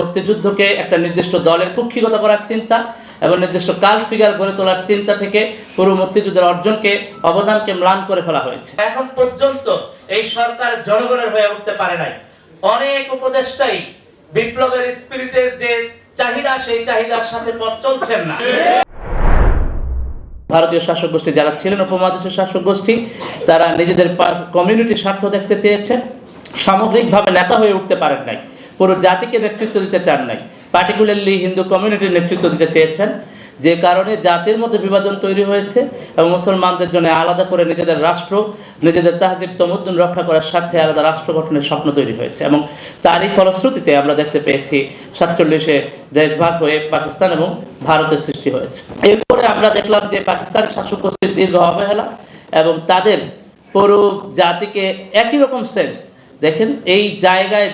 মুক্তিযুদ্ধকে একটা নির্দিষ্ট দলের কুক্ষিগত করার চিন্তা এবং নির্দিষ্ট কাল ফিগার গড়ে তোলার চিন্তা থেকে পুরো মুক্তিযুদ্ধের অর্জনকে অবদানকে ম্লান করে ফেলা হয়েছে। এখন পর্যন্ত এই সরকার জনগণের হয়ে উঠতে পারে নাই। অনেক উপদেষ্টাই বিপ্লবের স্পিরিটের যে চাহিদা সেই চাহিদার সাথে পথ চলছেন না। ভারতীয় শাসক গোষ্ঠী যারা ছিলেন উপমহাদেশের শাসক গোষ্ঠী তারা নিজেদের কমিউনিটি স্বার্থ দেখতে চেয়েছেন। সামগ্রিকভাবে নেতা হয়ে উঠতে পারেন নাই। পুরো জাতিকে নেতৃত্ব দিতে চান নাই। পার্টিকুলারলি হিন্দু কমিউনিটির নেতৃত্ব দিতে চেয়েছেন। যে কারণে জাতির মধ্যে বিভাজন তৈরি হয়েছে এবং মুসলমানদের জন্য আলাদা করে নিজেদের রাষ্ট্র, নিজেদের তাহজিব তমুদ্দিন রক্ষা করার স্বার্থে আলাদা রাষ্ট্র গঠনের স্বপ্ন তৈরি হয়েছে এবং তারই ফলশ্রুতিতে আমরা দেখতে পেয়েছি সাতচল্লিশে দেশভাগ হয়ে পাকিস্তান এবং ভারতের সৃষ্টি হয়েছে। এরপরে আমরা দেখলাম যে পাকিস্তানের শাসক গোষ্ঠীর দীর্ঘ অবহেলা এবং তাদের পুরো জাতিকে একই রকম সেন্স দেখেন, এই জায়গায়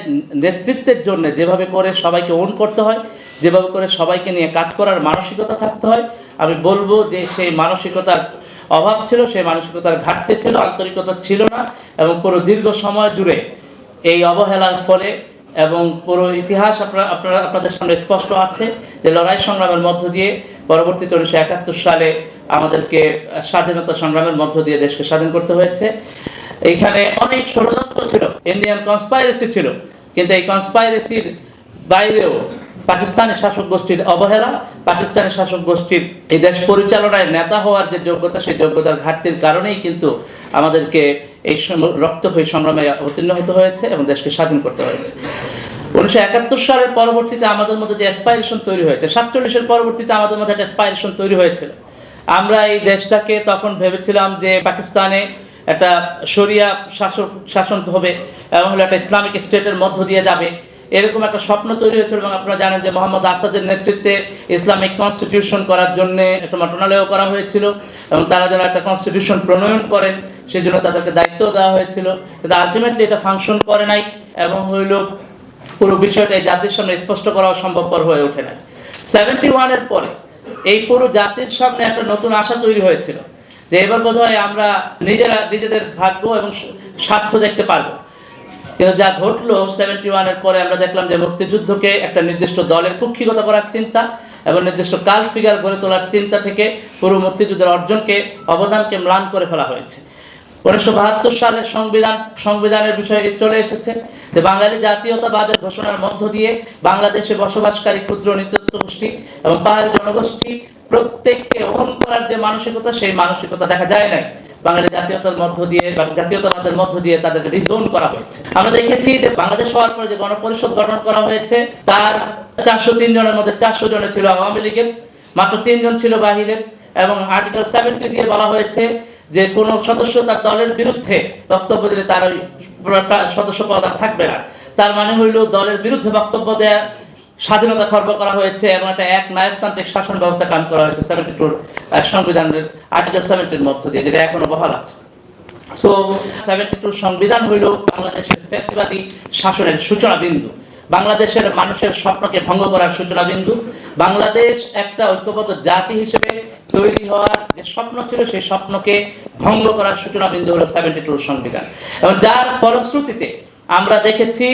নেতৃত্বের জন্য যেভাবে করে সবাইকে ওন করতে হয়, যেভাবে করে সবাইকে নিয়ে কাজ করার মানসিকতা থাকতে হয়, আমি বলব যে সেই মানসিকতার অভাব ছিল, সেই মানসিকতার ঘাটতি ছিল, আন্তরিকতা ছিল না এবং পুরো দীর্ঘ সময় জুড়ে এই অবহেলার ফলে এবং পুরো ইতিহাস আপনারা আপনারা, আপনাদের সামনে স্পষ্ট আছে যে লড়াই সংগ্রামের মধ্য দিয়ে পরবর্তীতে উনিশশো একাত্তর সালে আমাদেরকে স্বাধীনতা সংগ্রামের মধ্য দিয়ে দেশকে স্বাধীন করতে হয়েছে। এইখানে অনেক ষড়যন্ত্র ছিল ইন্ডিয়ান কনস্পাইরেসি ছিল। কিন্তু এই কনস্পাইরেসির বাইরেও পাকিস্তানের শাসক গোষ্ঠীর অবহেলা পাকিস্তানের শাসক গোষ্ঠীর এই দেশ পরিচালনায় নেতা হওয়ার যে যোগ্যতা, সেই যোগ্যতার ঘাটতির কারণেই কিন্তু আমাদেরকে এই সম- রক্তক্ষয়ী সংগ্রামে অবতীর্ণ হতে হয়েছে এবং দেশকে স্বাধীন করতে হয়েছে। উনিশশো একাত্তর সালের পরবর্তীতে আমাদের মধ্যে যে অ্যাসপাইরেশন তৈরি হয়েছে, সাতচল্লিশের পরবর্তীতে আমাদের মধ্যে একটা অ্যাসপাইরেশন তৈরি হয়েছিল। আমরা এই দেশটাকে তখন ভেবেছিলাম যে পাকিস্তানে একটা শরিয়া শাসক শাসন হবে। এবং হলো একটা ইসলামিক স্টেটের মধ্য দিয়ে যাবে। এরকম একটা স্বপ্ন তৈরি হয়েছিল এবং আপনারা জানেন যে মোহাম্মদ আসাদের নেতৃত্বে ইসলামিক কনস্টিটিউশন করার জন্য একটা মন্ত্রণালয় করা হয়েছিল এবং তারা যেন একটা কনস্টিটিউশন প্রণয়ন করেন সেই জন্য তাদেরকে দায়িত্ব দেওয়া হয়েছিল। কিন্তু আলটিমেটলি এটা ফাংশন করে নাই এবং হইল পুরো বিষয়টা জাতির সামনে স্পষ্ট করা সম্ভবপর হয়ে ওঠে নাই। সেভেন্টি ওয়ানের পরে এই পুরো জাতির সামনে একটা নতুন আশা তৈরি হয়েছিল যে এবার বোধ আমরা নিজেরা, নিজেদের ভাগ্য এবং স্বার্থ দেখতে পারব। কিন্তু যা ঘটলো সেভেন্টি ওয়ানের পরে আমরা দেখলাম যে মুক্তিযুদ্ধকে একটা নির্দিষ্ট দলের কুক্ষিগত করার চিন্তা এবং নির্দিষ্ট কাল ফিগার গড়ে তোলার চিন্তা থেকে পুরো মুক্তিযুদ্ধের অর্জনকে, অবদানকে ম্লান করে ফেলা হয়েছে। উনিশশো বাহাত্তর সালের সংবিধান, সংবিধানের বিষয়ে চলে এসেছে যে বাঙালি জাতীয়তাবাদের ঘোষণার মধ্য দিয়ে বাংলাদেশে বসবাসকারী ক্ষুদ্র নৃতত্ব গোষ্ঠী এবং পাহাড়ি জনগোষ্ঠী প্রত্যেককে ওন করার যে মানসিকতা, সেই মানসিকতা দেখা যায় নাই। বাঙালি জাতীয়তার মধ্য দিয়ে জাতীয়তাবাদের মধ্য দিয়ে তাদেরকে রিজোন করা হয়েছে। আমরা দেখেছি যে বাংলাদেশ হওয়ার পরে যে গণপরিষদ গঠন করা হয়েছে, তার চারশো তিন জনের মধ্যে চারশো জনের ছিল আওয়ামী লীগের, মাত্র তিনজন ছিল বাহিরের এবং আর্টিকেল সেভেন্টি দিয়ে বলা হয়েছে যে কোনো সদস্য তার দলের বিরুদ্ধে বক্তব্য দিলে তার সদস্য পদ থাকবে না। তার মানে হইল দলের বিরুদ্ধে বক্তব্য দেয়া স্বাধীনতা খর্ব করা হয়েছে এবং একটা এক নায়কতান্ত্রিক শাসন ব্যবস্থা কাম করা হয়েছে সেভেন্টি টুর সংবিধানের আর্টিকেল সেভেন্টির মধ্য দিয়ে, যেটা এখনও বহাল আছে। সো সেভেন্টি টু সংবিধান হইল বাংলাদেশের ফ্যাসিবাদী শাসনের সূচনা বিন্দু বাংলাদেশের মানুষের স্বপ্নকে ভঙ্গ করার সূচনা বিন্দু বাংলাদেশ একটা ঐক্যবদ্ধ জাতি হিসেবে তৈরি হওয়ার যে স্বপ্ন ছিল, সেই স্বপ্নকে ভঙ্গ করার সূচনা বিন্দু হলো সেভেন্টি টুর সংবিধান। এবং যার ফলশ্রুতিতে আমরা দেখেছি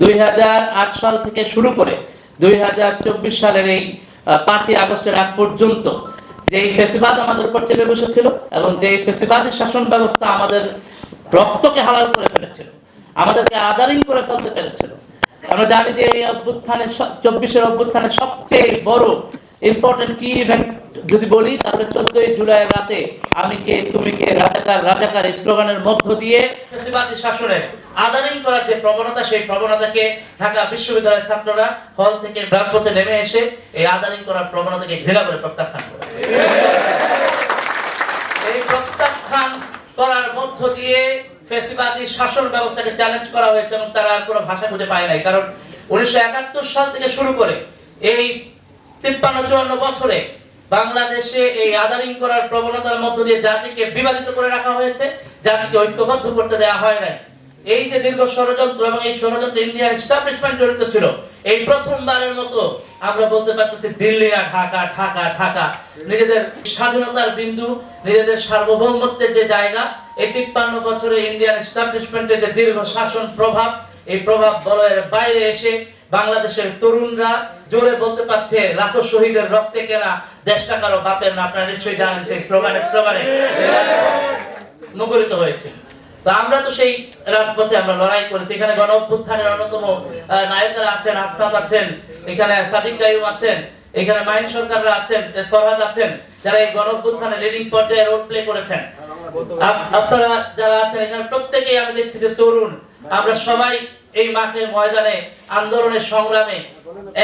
দুই হাজার আট সাল থেকে শুরু করে দুই হাজার চব্বিশ সালের এই পাঁচই আগস্টের আগ পর্যন্ত যে এই ফেসিবাদ আমাদের উপর চেপে বসেছিল এবং যে ফেসিবাদের শাসন ব্যবস্থা আমাদের রক্তকে হালাল করে ফেলেছিল, আমাদেরকে আদারিং করে ফেলতে পেরেছিল। আমরা জানি যে এই অভ্যুত্থানের চব্বিশের অভ্যুত্থানের সবচেয়ে বড় ইম্পর্টেন্ট কি ইভেন্ট যদি বলি, তাহলে চোদ্দই জুলাই রাতে আমি কে, তুমি কে, রাজাকার রাজাকার স্লোগানের মধ্য দিয়ে শাসনে আদারিং করার যে প্রবণতা, সেই প্রবণতাকে ঢাকা বিশ্ববিদ্যালয়ের ছাত্ররা হল থেকে নেমে এসে এই আদারিং করার প্রবণতাকে ঘৃণা করে প্রত্যাখ্যান করে এই প্রত্যাখ্যান করার মধ্য দিয়ে ফেসিবাদী শাসন ব্যবস্থাকে চ্যালেঞ্জ করা হয়েছে এবং তারা আর কোনো ভাষা খুঁজে পায় নাই। কারণ উনিশশো একাত্তর সাল থেকে শুরু করে এই তিপ্পান্ন, চুয়ান্ন বছরে বাংলাদেশে এই আদারিং করার প্রবণতার মধ্য দিয়ে জাতিকে বিভাজিত করে রাখা হয়েছে, জাতিকে ঐক্যবদ্ধ করতে দেওয়া হয় নাই। এই যে দীর্ঘ ষড়যন্ত্র এবং এই ষড়যন্ত্র ইন্ডিয়ান এস্টাবলিশমেন্ট জড়িত ছিল, এই প্রথমবারের মতো আমরা বলতে পারতেছি দিল্লি আর ঢাকা ঢাকা ঢাকা। নিজেদের স্বাধীনতার বিন্দু, নিজেদের সার্বভৌমত্বের যে জায়গা, এই তিপ্পান্ন বছরে ইন্ডিয়ান এস্টাবলিশমেন্টের যে দীর্ঘ শাসন প্রভাব, এই প্রভাব বলয়ের বাইরে এসে বাংলাদেশের তরুণরা জোরে বলতে পারছে, লাখো শহীদের রক্তে কেনা দেশটা কারও বাপের না। আপনারা নিশ্চয়ই জানেন সেই স্লোগানে স্লোগানে মুখরিত হয়েছে। তো আমরা তো সেই রাজপথে আমরা লড়াই করেছি। এখানে গণ অভ্যুত্থানের অন্যতম নায়করা আছেন, আস্তাদ আছেন, এখানে সাদিক গায়ুম আছেন, এখানে মাইন সরকাররা আছেন ফরহাদ আছেন, যারা এই গণ অভ্যুত্থানে লিডিং পর্যায়ে রোল প্লে করেছেন। আপনারা যারা আছেন, এখানে প্রত্যেকেই আমি দেখছি যে তরুণ। আমরা সবাই এই মাঠে ময়দানে আন্দোলনের সংগ্রামে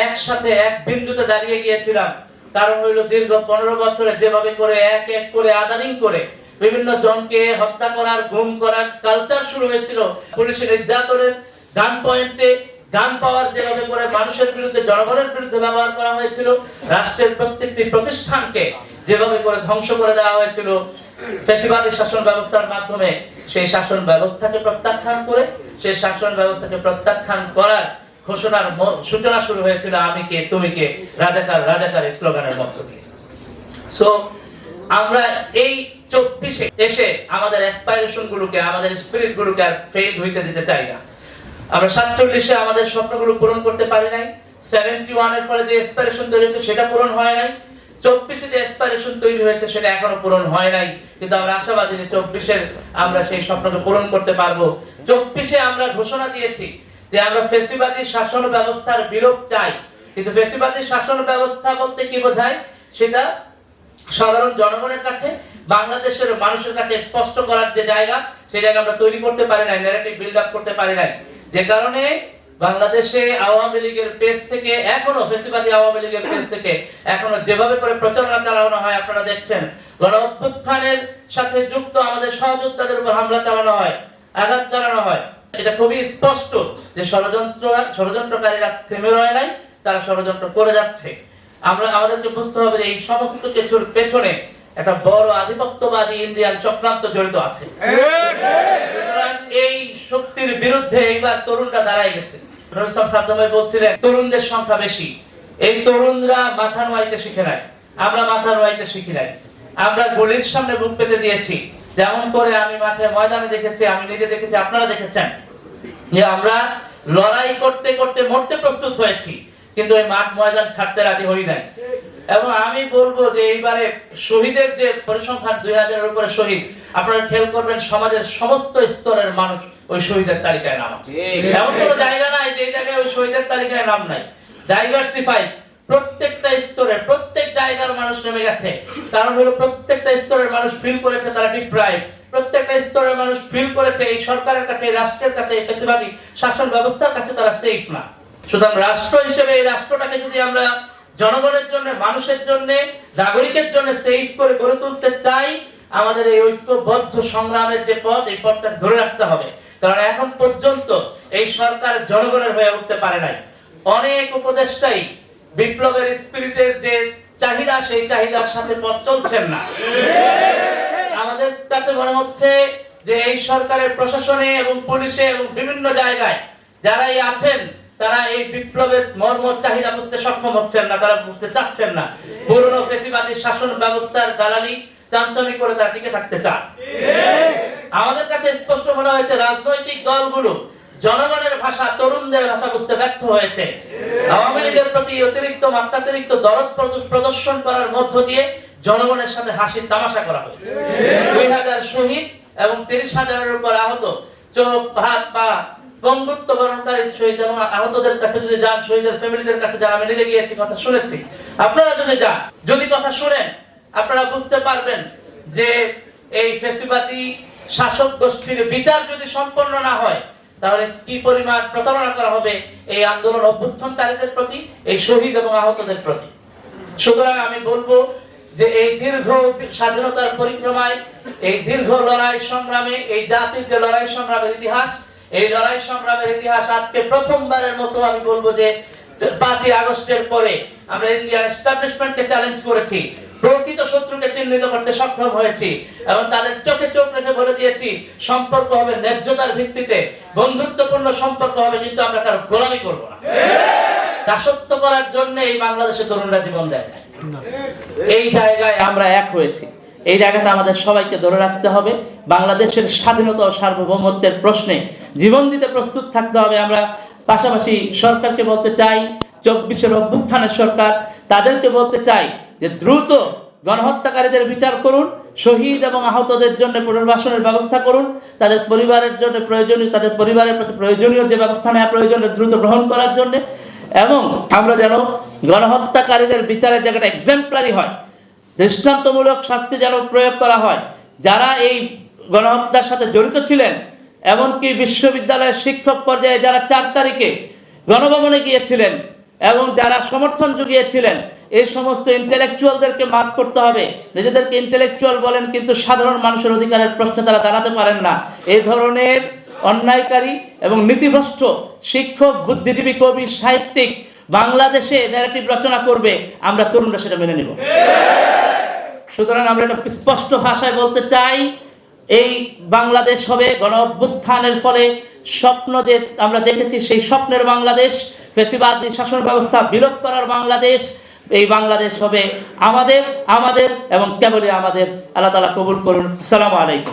একসাথে এক বিন্দুতে দাঁড়িয়ে গিয়েছিলাম। কারণ হইল দীর্ঘ পনেরো বছরে যেভাবে করে এক এক করে আদারিং করে বিভিন্ন জনকে হত্যা করার, গুম করার কালচার শুরু হয়েছিল। পুলিশের নির্যাতনের গান পয়েন্টে গান পাওয়ার যেভাবে করে মানুষের বিরুদ্ধে, জনগণের বিরুদ্ধে ব্যবহার করা হয়েছিল, রাষ্ট্রের প্রত্যেকটি প্রতিষ্ঠানকে যেভাবে করে ধ্বংস করে দেওয়া হয়েছিল, ফেসিবাদী শাসন ব্যবস্থার মাধ্যমে সেই শাসন ব্যবস্থাকে প্রত্যাখ্যান করে, সেই শাসন ব্যবস্থাকে প্রত্যাখ্যান করার ঘোষণার সূচনা শুরু হয়েছিল আমি কে, তুমি কে, রাজাকার রাজাকার স্লোগানের মধ্য দিয়ে। সো আমরা এই চব্বিশে এসে আমাদের অ্যাসপাইরেশন গুলোকে, আমাদের স্পিরিট গুলোকে আর ফেল হইতে দিতে চাই না। আমরা সাতচল্লিশে আমাদের স্বপ্নগুলো পূরণ করতে পারি নাই সেভেন্টি ওয়ানের ফলে যে অ্যাসপাইরেশন তৈরি হয়েছে সেটা পূরণ হয় নাই চব্বিশে যে অ্যাসপাইরেশন তৈরি হয়েছে, সেটা এখনও পূরণ হয় নাই। কিন্তু আমরা আশাবাদী যে চব্বিশের আমরা সেই স্বপ্নকে পূরণ করতে পারব। চব্বিশে আমরা ঘোষণা দিয়েছি যে আমরা ফেসিবাদী শাসন ব্যবস্থার বিলোপ চাই। কিন্তু ফেসিবাদী শাসন ব্যবস্থা বলতে কি বোঝায়? সেটা সাধারণ জনগণের কাছে, বাংলাদেশের মানুষের কাছে স্পষ্ট করার যে জায়গা, সেই জায়গা আমরা তৈরি করতে পারি নাই ন্যারেটিভ বিল্ড আপ করতে পারি নাই। যে কারণে বাংলাদেশে আওয়ামী লীগের পেজ থেকে, এখনও ফেসিবাদী আওয়ামী লীগের পেজ থেকে এখনও যেভাবে করে প্রচারণা চালানো হয়, আপনারা দেখছেন। গণ অভ্যুত্থানের সাথে যুক্ত আমাদের সহযোদ্ধাদের উপর হামলা চালানো হয়, আঘাত চালানো হয়। এটা খুবই স্পষ্ট যে ষড়যন্ত্র, ষড়যন্ত্রকারীরা থেমে রয় নাই, তারা ষড়যন্ত্র করে যাচ্ছে। আমরা, আমাদেরকে বুঝতে হবে যে এই সমস্ত কিছুর পেছনে একটা বড় আধিপত্যবাদী ইন্ডিয়ান চক্রান্ত জড়িত আছে। এই শক্তির বিরুদ্ধে এইবার তরুণরা দাঁড়ায় গেছে। রুস্তম সাদ্দামাই বলছিলেন তরুণদের সংখ্যা বেশি। এই তরুণরা মাথা নোয়াইতে শিখে নাই। আমরা মাথা নোয়াইতে শিখি নাই। আমরা গলির সামনে বুক পেতে দিয়েছি। যেমন করে আমি মাঠে ময়দানে দেখেছি, আমি নিজে দেখেছি, আপনারা দেখেছেন। যে আমরা লড়াই করতে করতে মরতে প্রস্তুত হয়েছি, কিন্তু ওই মাঠ ময়দান ছাড়তে রাজি হই নাই। এবং আমি বলব যে এইবারে শহীদের যে পরিসংখ্যান দুই হাজারের উপরে শহীদ আপনারা খেয়াল করবেন সমাজের সমস্ত স্তরের মানুষ ওই শহীদের তালিকায় নাম এমন কোনো জায়গা নাই যে জায়গায় ওই শহীদের তালিকায় নাম নাই। ডাইভার্সিফাই প্রত্যেকটা স্তরে প্রত্যেক জায়গার মানুষ নেমে গেছে। কারণ হলো প্রত্যেকটা স্তরের মানুষ ফিল করেছে তারা ডিপ্রাইভ প্রত্যেকটা স্তরের মানুষ ফিল করেছে এই সরকারের কাছে এই রাষ্ট্রের কাছে এই শাসন ব্যবস্থার কাছে তারা সেফ না। সুতরাং রাষ্ট্র হিসেবে এই রাষ্ট্রটাকে যদি আমরা জনগণের জন্য, মানুষের জন্য, নাগরিকের জন্য সেফ করে গড়ে তুলতে চাই। আমাদের এই ঐক্যবদ্ধ সংগ্রামের যে পথ, এই পথটা ধরে রাখতে হবে। কারণ এখন পর্যন্ত এই সরকার জনগণের হয়ে উঠতে পারে নাই। অনেক উপদেষ্টাই বিপ্লবের স্পিরিটের যে চাহিদা, সেই চাহিদার সাথে পথ চলছেন না। আমাদের কাছে মনে হচ্ছে যে এই সরকারের প্রশাসনে এবং পুলিশে এবং বিভিন্ন জায়গায় যারাই আছেন তারা এই বিপ্লবের মর্ম চাহিদা বুঝতে সক্ষম হচ্ছেন না, তারা বুঝতে চাচ্ছেন না। পুরনো ফেসিবাদী শাসন ব্যবস্থার দালালি চামচামি করে তারা টিকে থাকতে চান। আমাদের কাছে স্পষ্ট মনে হয়েছে, রাজনৈতিক দলগুলো জনগণের ভাষা, তরুণদের ভাষা বুঝতে ব্যর্থ হয়েছে। আওয়ামী লীগের প্রতি অতিরিক্ত মাত্রাতিরিক্ত দরদ প্রদর্শন করার মধ্য দিয়ে জনগণের সাথে হাসির তামাশা করা হয়েছে। দুই হাজার শহীদ এবং তিরিশ হাজারের উপর আহত চোখ, হাত, পা আহতদের কাছে যদি যান ফ্যামিলিদের কাছে যান, আমি নিজে গিয়েছি, কথা শুনেছি। আপনারা যদি যান, যদি কথা শুনেন, আপনারা বুঝতে পারবেন যে এই ফেসিবাদী শাসক গোষ্ঠীর বিচার যদি সম্পন্ন না হয়, তাহলে কি পরিমাণ প্রতারণা করা হবে এই আন্দোলন অভ্যুত্থানকারীদের প্রতি, এই শহীদ এবং আহতদের প্রতি? সুতরাং আমি বলব যে এই দীর্ঘ স্বাধীনতার পরিক্রমায়, এই দীর্ঘ লড়াই সংগ্রামে, এই জাতির যে লড়াই সংগ্রামের ইতিহাস এই লড়াই সংগ্রামের ইতিহাস আজকে প্রথমবারের মতো আমি বলব যে পাঁচই আগস্টের পরে আমরা ইন্ডিয়ান এস্টাবলিশমেন্টকে চ্যালেঞ্জ করেছি। প্রকৃত শত্রুকে চিহ্নিত করতে সক্ষম হয়েছি এবং তাদের চোখে চোখ রেখে বলে দিয়েছি, সম্পর্ক হবে ন্যায্যতার ভিত্তিতে। বন্ধুত্বপূর্ণ সম্পর্ক হবে, কিন্তু আমরা কারও গোলামি করব না। দাসত্ব করার জন্য এই বাংলাদেশে তরুণরা জীবন দেয় এই জায়গায় আমরা এক হয়েছি। এই জায়গাটা আমাদের সবাইকে ধরে রাখতে হবে। বাংলাদেশের স্বাধীনতা ও সার্বভৌমত্বের প্রশ্নে জীবন দিতে প্রস্তুত থাকতে হবে। আমরা পাশাপাশি সরকারকে বলতে চাই, চব্বিশের অভ্যুত্থানের সরকার তাদেরকে বলতে চাই যে দ্রুত গণহত্যাকারীদের বিচার করুন, শহীদ এবং আহতদের জন্য পুনর্বাসনের ব্যবস্থা করুন, তাদের পরিবারের জন্য প্রয়োজনীয়, তাদের পরিবারের প্রতি প্রয়োজনীয় যে ব্যবস্থা নেওয়া প্রয়োজন দ্রুত গ্রহণ করার জন্য। এবং আমরা যেন গণহত্যাকারীদের বিচারের জায়গাটা এক্সাম্পলারি হয়। দৃষ্টান্তমূলক শাস্তি যেন প্রয়োগ করা হয়। যারা এই গণহত্যার সাথে জড়িত ছিলেন এমনকি বিশ্ববিদ্যালয়ের শিক্ষক পর্যায়ে যারা চার তারিখে গণভবনে গিয়েছিলেন এবং যারা সমর্থন জুগিয়েছিলেন, এই সমস্ত ইন্টেলেকচুয়ালদেরকে মাফ করতে হবে। নিজেদেরকে ইন্টেলেকচুয়াল বলেন, কিন্তু সাধারণ মানুষের অধিকারের প্রশ্ন তারা দাঁড়াতে পারেন না। এই ধরনের অন্যায়কারী এবং নীতিভ্রষ্ট শিক্ষক, বুদ্ধিজীবী, কবি, সাহিত্যিক বাংলাদেশে ন্যারেটিভ রচনা করবে, আমরা তরুণরা সেটা মেনে নেব। সুতরাং আমরা এটা স্পষ্ট ভাষায় বলতে চাই এই বাংলাদেশ হবে গণ অভ্যুত্থানের ফলে স্বপ্ন যে আমরা দেখেছি, সেই স্বপ্নের বাংলাদেশ, ফেসিবাদী শাসন ব্যবস্থা বিলোপ করার বাংলাদেশ, এই বাংলাদেশ হবে আমাদের আমাদের এবং কেবলই আমাদের। আল্লাহ তালা কবুল করুন। আসসালামু আলাইকুম।